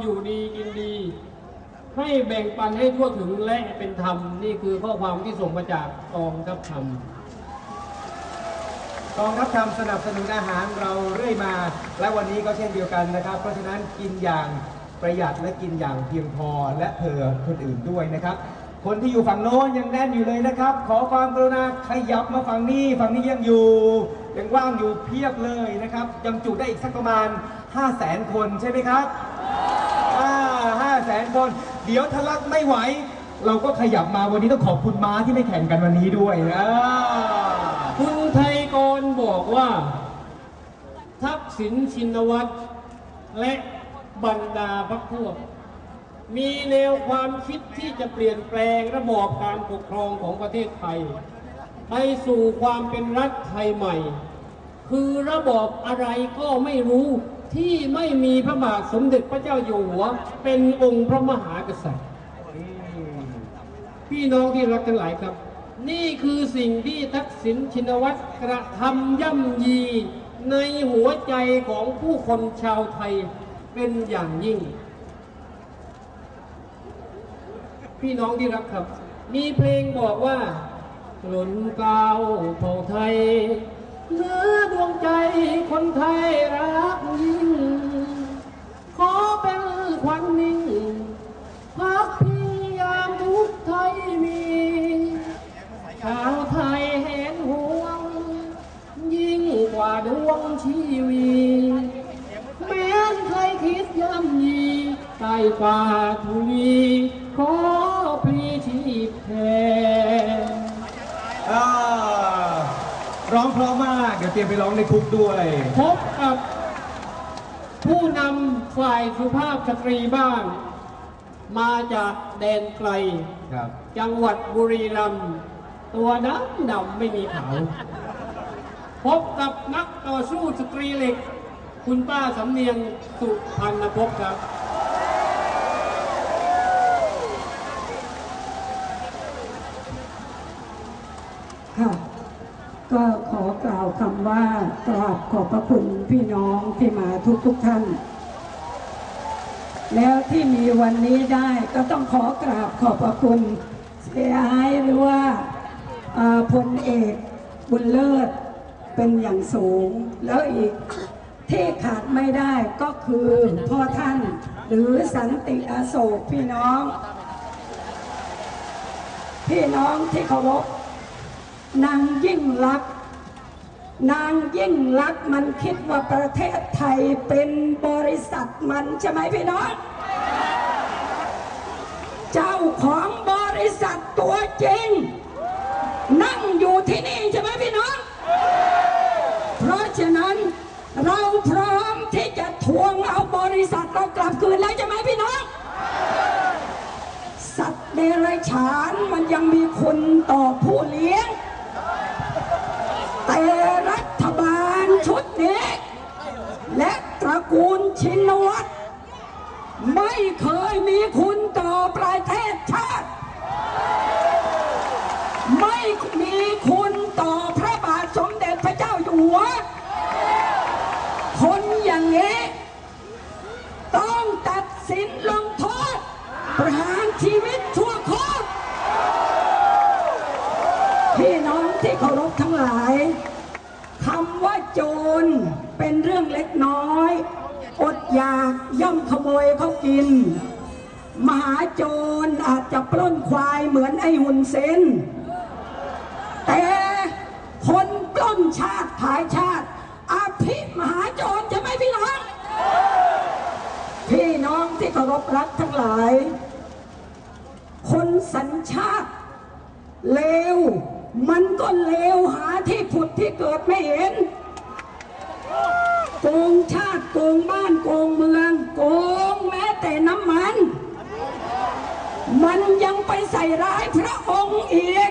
อยู่ดีกินดี ให้แบ่งปันให้ทั่วถึงและเป็นธรรม นี่คือข้อความที่ส่งมาจากกองทัพธรรมกองทัพธรรมสนับสนุนอาหารเราเรื่อยมา และวันนี้ก็เช่นเดียวกันนะครับ เพราะฉะนั้นกินอย่างประหยัดและกินอย่างเพียงพอและเผื่อคนอื่นด้วยนะครับ คนที่อยู่ฝั่งโน้นยังแน่นอยู่เลยนะครับ ขอความกรุณาขยับมาฝั่งนี้ฝั่งนี้ยังอยู่ ยังว่างอยู่เพียบเลยนะครับยังจุได้อีกสักประมาณ 5 0 0แสนคนใช่ไหมครับ แสนคน เดี๋ยวทะลักไม่ไหว เราก็ขยับมาวันนี้ต้องขอบคุณม้าที่ไม่แข่งกันวันนี้ด้วยนะคุณไทยกรบอกว่า ทักษิณชินวัตรและบรรดาพรรคพวก มีแนวความคิดที่จะเปลี่ยนแปลงระบอบการปกครองของประเทศไทย ไปสู่ความเป็นรัฐไทยใหม่ คือระบอบอะไรก็ไม่รู้ ที่ไม่มีพระบาทสมเด็จพระเจ้าอยู่หัว เป็นองค์พระมหากษัตริย์ พี่น้องที่รักทั้งหลายครับ นี่คือสิ่งที่ทักษิณชินวัตรกระทำย่ำยีในหัวใจของผู้คนชาวไทยเป็นอย่างยิ่ง พี่น้องที่รักครับ มีเพลงบอกว่าล้นกาวเผ่าไทย ร้องเพราะมากเดี๋ยวเตรียมไปร้องในคุกด้วย พบกับผู้นำฝ่ายสุภาพสตรีบ้านมาจากแดนไกล ครับ จังหวัดบุรีรัมย์ตัวดำดำไม่มีขาวพบกับนักต่อสู้สตรีเหล็ก คุณป้าสำเนียงสุพรรณพบครับ ค่ะ ก็ขอกล่าวคำว่ากราบขอบพระคุณพี่น้องที่มาทุกทุกท่าน แล้วที่มีวันนี้ได้ก็ต้องขอกราบขอบพระคุณเสียหายหรือว่าพลเอกบุญเลิศเป็นอย่างสูง แล้วอีกที่ขาดไม่ได้ก็คือพ่อท่านหรือสันติอโศกพี่น้อง พี่น้องที่เคารพ นางยิ่งลักษณ์นางยิ่งลักษณ์มันคิดว่าประเทศไทยเป็นบริษัทมันใช่ไหมพี่น้อง เจ้าของบริษัทตัวจริง นั่งอยู่ที่นี่ใช่ไหมพี่น้อง เพราะฉะนั้นเราพร้อมที่จะทวงเอาบริษัทเรากลับคืนแล้วใช่ไหมพี่น้อง สัตว์เดรัจฉานมันยังมีคุณต่อผู้เลี้ยง แต่รัฐบาลชุดนี้ และตระกูลชินวัตรไม่เคยมีคุณต่อประเทศชาติ ไม่มีคุณต่อพระบาทสมเด็จพระเจ้าอยู่หัว คนอย่างนี้ ต้องตัดสินลงโทษประหารชีวิตชั่วโคตรพี่น้องที่เคารพทั้งหลาย จรเป็นเรื่องเล็กน้อย อดอยากย่อมขโมยเขากิน มหาโจรอาจจะปล้นควายเหมือนไอ้หุ่นเซนแต่คนปล้นชาติภายชาติอาภิมหาโจรใช่ไหมพี่น้อง พี่น้องที่เคารพรักทั้งหลาย คนสัญชาติเลวมันก็เลวหาที่ผุดที่เกิดไม่เห็น โกงชาติโกงบ้านโกงเมือง โกงแม้แต่น้ำมัน มันยังไปใส่ร้ายพระองค์อีก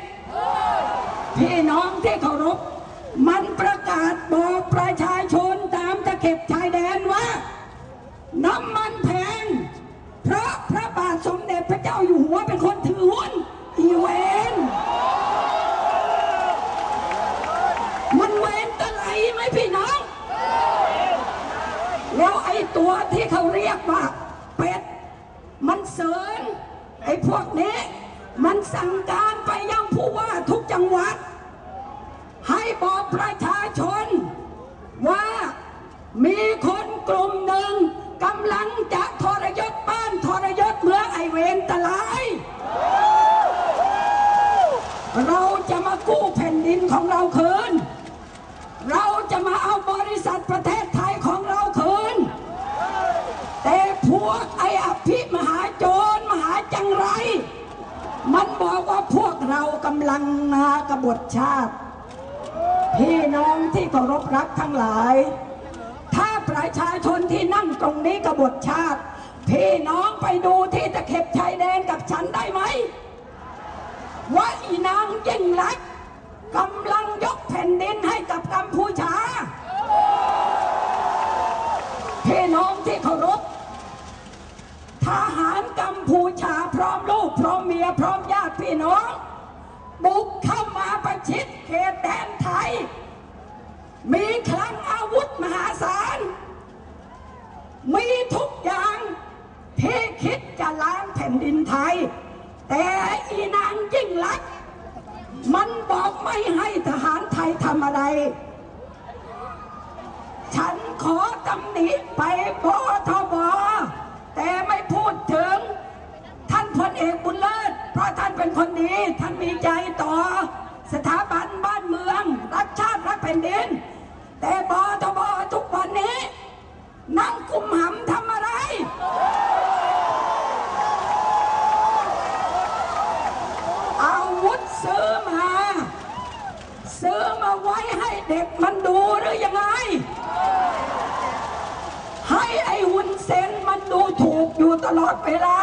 พี่น้องที่เคารพมันประกาศบอกประชาชนตามตะเข็บชายแดนว่า น้ำมันแพง เพราะพระบาทสมเด็จพระเจ้าอยู่หัวเป็นคนถือหุ้นอีเวน มันเวนตะไหลไหมพี่น้อง แล้วไอ้ตัวที่ เขาเรียกว่าเป็ด มันเสริญไอ้พวกนี้ มันสั่งการไปยังผู้ว่าทุกจังหวัด ให้บอกประชาชน ว่ามีคนกลุ่มหนึ่งกำลังจะทรยศบ้านทรยศเมืองไอเวนตลาย เราจะมากู้แผ่นดินของเราคืน เราจะมาเอาบริษัทประเทศ กำลังนากบฏชาติ พี่น้องที่เคารพรักทั้งหลาย ถ้าประชาชนที่นั่งตรงนี้กบฏชาติ พี่น้องไปดูที่ตะเข็บชายแดนกับฉันได้ไหมว่าอีนางยิ่งลักษณ์กำลังยกแผ่นดินให้กับกัมพูชาพี่น้องที่เคารพทหารกัมพูชาพร้อมลูก พร้อมเมีย พร้อมญาติพี่น้อง แผ่นดินไทยแต่อีนางยิ่งลักษณ์มันบอกไม่ให้ทหารไทยทำอะไร ฉันขอตำหนิไปปทบแต่ไม่พูดถึง ท่านพลเอกบุญเลิศ เพราะท่านเป็นคนดีท่านมีใจต่อ สถาบันบ้านเมือง รักชาติ รักแผ่นดิน แต่ปทบทุกวันนี้ นั่งกุมหำทำอะไร อาวุธซื้อมา ซื้อมา ไว้ให้เด็กมันดูหรือยังไง ให้ไอ้หุ่นเซนมันดูถูกอยู่ตลอดเวลา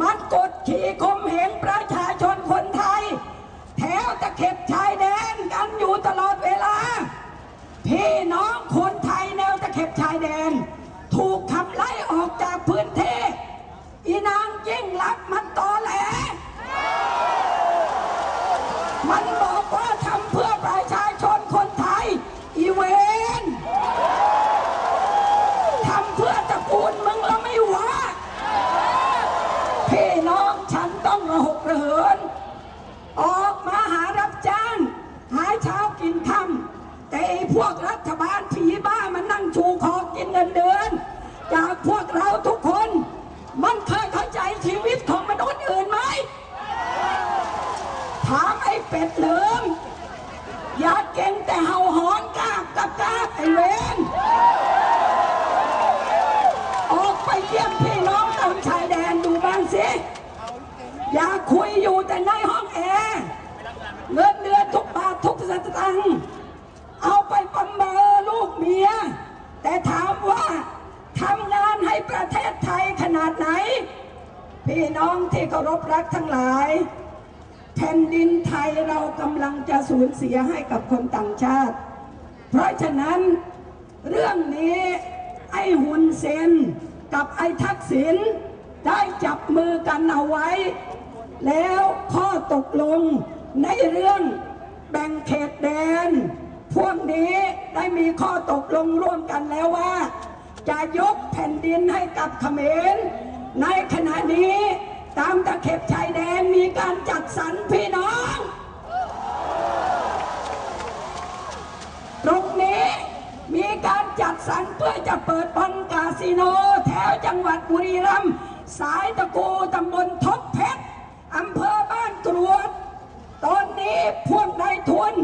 มันกดขี่ข่มเหงประชาชนคนไทย แถวตะเข็บชายแดนกันอยู่ตลอดเวลา พี่น้องคนไทยแนวตะเข็บชายแดน ถูกขับไล่ออกจากพื้นที่อีนางยิ่งลักษณ์มันตอแหล มันบอกว่าทำเพื่อประชาชนคนไทย อีเวนทำเพื่อตระกูลมึงแล้วไม่ว่าพี่น้องฉันต้องระหกระเหิน ออกมาหารับจ้าง หาเช้ากินค่ำแต่ไอ้พวกรัฐบาลผีบ้ามันนั่งชูคอกินเงินเดือน จากพวกเราทุกคน มันเคยเข้าใจชีวิตของมนุษย์อื่นไหม ถามไอ้เป็ดเหลิมอย่าเก่งแต่เห่าหอนกากกับกากไอ้เวนออก ไปเยี่ยมพี่น้องตามชายแดนดูบ้างสิ อย่าคุยอยู่แต่ในห้องแอร์เงินเดือนทุกบาททุกสตางค์เอาไปประเมินลูกเมีย แต่ถามว่าทำงานให้ประเทศไทยขนาดไหน พี่น้องที่เคารพรักทั้งหลาย แผ่นดินไทยเรากำลังจะสูญเสียให้กับคนต่างชาติ เพราะฉะนั้นเรื่องนี้ไอ้หุนเซน กับไอ้ทักษิณได้จับมือกันเอาไว้ แล้วข้อตกลงในเรื่องแบ่งเขตแดน พวกนี้ได้มีข้อตกลงร่วมกันแล้วว่า จะยกแผ่นดินให้กับเขมร ในขณะนี้ตามตะเข็บชายแดนมีการจัดสรรพี่น้อง ตรงนี้มี การจัดสรรเพื่อจะเปิดบอลคาสิโน แถวจังหวัดบุรีรัมย์สายตะกูตำบลทบเพชรอำเภอบ้านกรวด ตอนนี้พวกนายทุน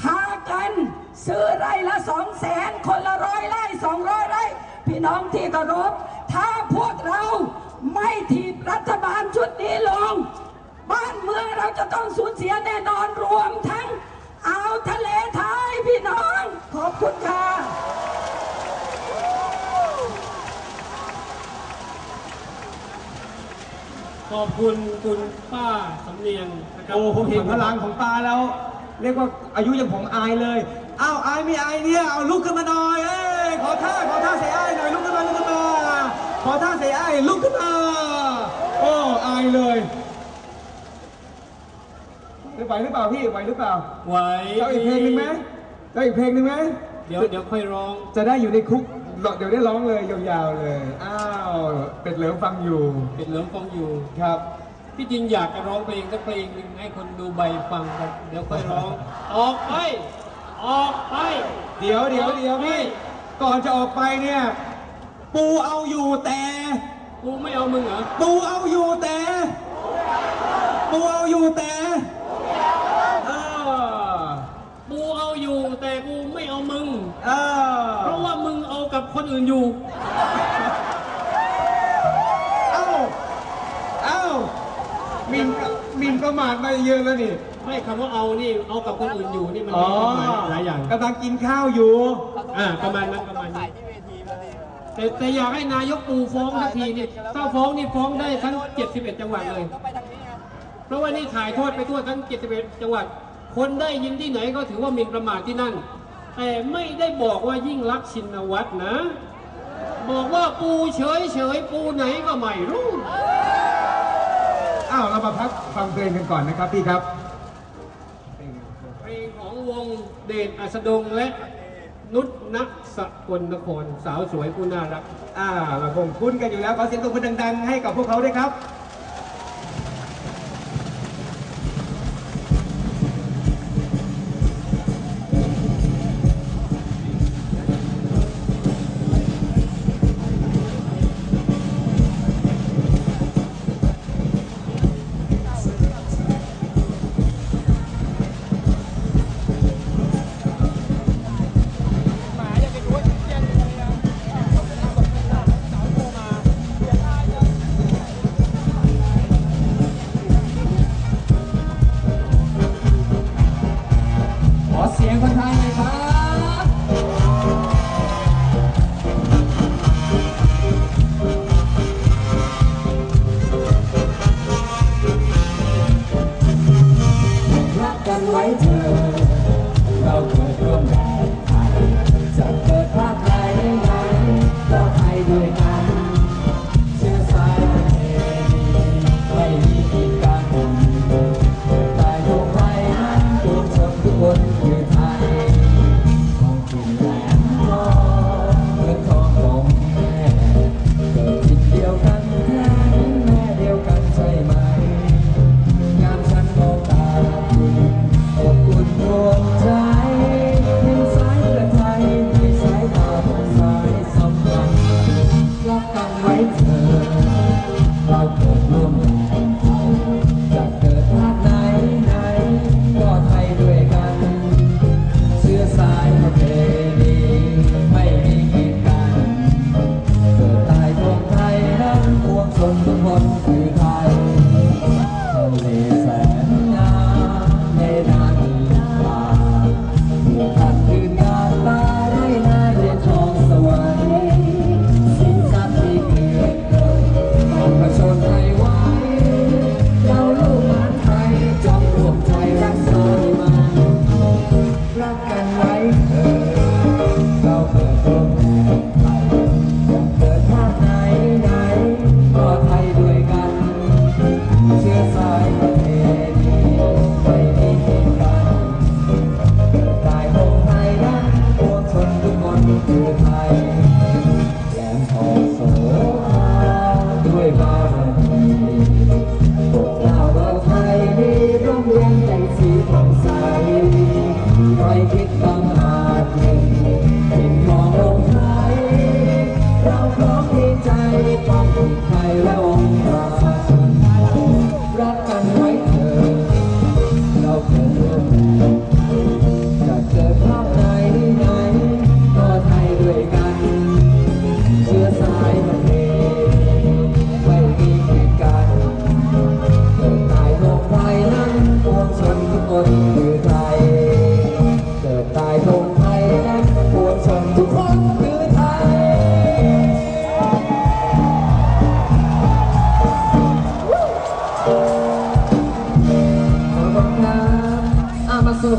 พากันซื้อไร่ละสองแสนคนละร้อยไร่สองร้อยไร่ พี่น้องที่เคารพถ้าพวกเราไม่ถีบรัฐบาลชุดนี้ลง บ้านเมืองเราจะต้องสูญเสียแน่นอนรวมทั้งอ่าวทะเลไทยพี่น้อง ขอบคุณค่ะ ข อบคุณคุณป้าสำเนียงนะครับโอ้ผมเห็นพลังของปลาแล้ว เรียกว่าอายุยังผมอายเลยอ้าวอายไม่อายเนี่ยเอาลุกขึ้นมาหน่อยเอ้ยขอท่าขอท่าเสียอายหน่อยลุกขึ้นมาลุกขึ้นมาขอท่าเสียอายลุกขึ้นมาโอ้อายเลยไหวหรือเปล่าพี่ไหวหรือเปล่าไหวเอาอีกเพลงหนึ่งไหมเอาอีกเพลงหนึ่งไหมเดี๋ยวเดี๋ยวค่อยร้องจะได้อยู่ในคุก ต่อเดี๋ยวได้ร้องเลยยาวๆเลย อ้าวเป็ดเหลิมฟังอยู่เป็นเหลืองฟองอยู่ ครับพี่จริงอยากจะร้องเพลงสักเพลงหนึ่งให้คนดูใบฟังครับเดี๋ยวค่อยร้อง ออกไป ออกไป เดี๋ยวเดี๋ยวเดี๋ยวพี่ ก่อนจะออกไปเนี่ย ปูเอาอยู่แต่ กูไม่เอามึงเหรอ ปูเอาอยู่แต่ ปูเอาอยู่แต่เออ กูเอาอยู่แต่กูไม่เอามึง เออ เพราะว่ามึงเอากับคนอื่นอยู่ เอ้า เอ้าหมินหมินประมาทมาเยอะแล้วนี่ไม่คำว่าเอานี่เอากับคนอื่นอยู่นี่มันอ๋อมีความหมายหลายอย่างกำลังกินข้าวอยู่ อ่าประมาณนั้นประมาณนั้นแต่แต่อยากให้นายกปูฟ้องทันทีนี่ถ้าฟ้องนี่ฟ้องได้ทั้ง 71 จังหวัดเลย เพราะว่านี่ถ่ายทอดไปทั่วทั้ง 71 จังหวัด คนได้ยินที่ไหนก็ถือว่าหมินประมาทที่นั่น แต่ไม่ได้บอกว่ายิ่งรักษณ์ชินวัตรนะ บอกว่าปูเฉยเฉยๆปูไหนก็ไม่รู้อ้าวเรามาพักฟังเพลงกันก่อนนะครับพี่ครับ เพลงของวงเดชอัสดงและนุชณสกลนครสาวสวยผู้น่ารัก อ่าเราคงคุ้นกันอยู่แล้วขอเสียงตบมือดัง ๆ ให้กับพวกเขาด้วยครับ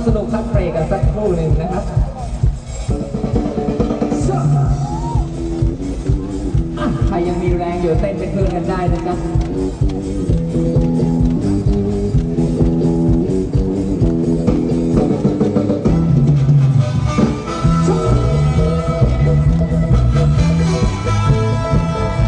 สนุกสักเบรกกันสักครู่หนึ่งนะครับใครยังมีแรงอยู่เต้นเป็นเพื่อนกันได้นะครับ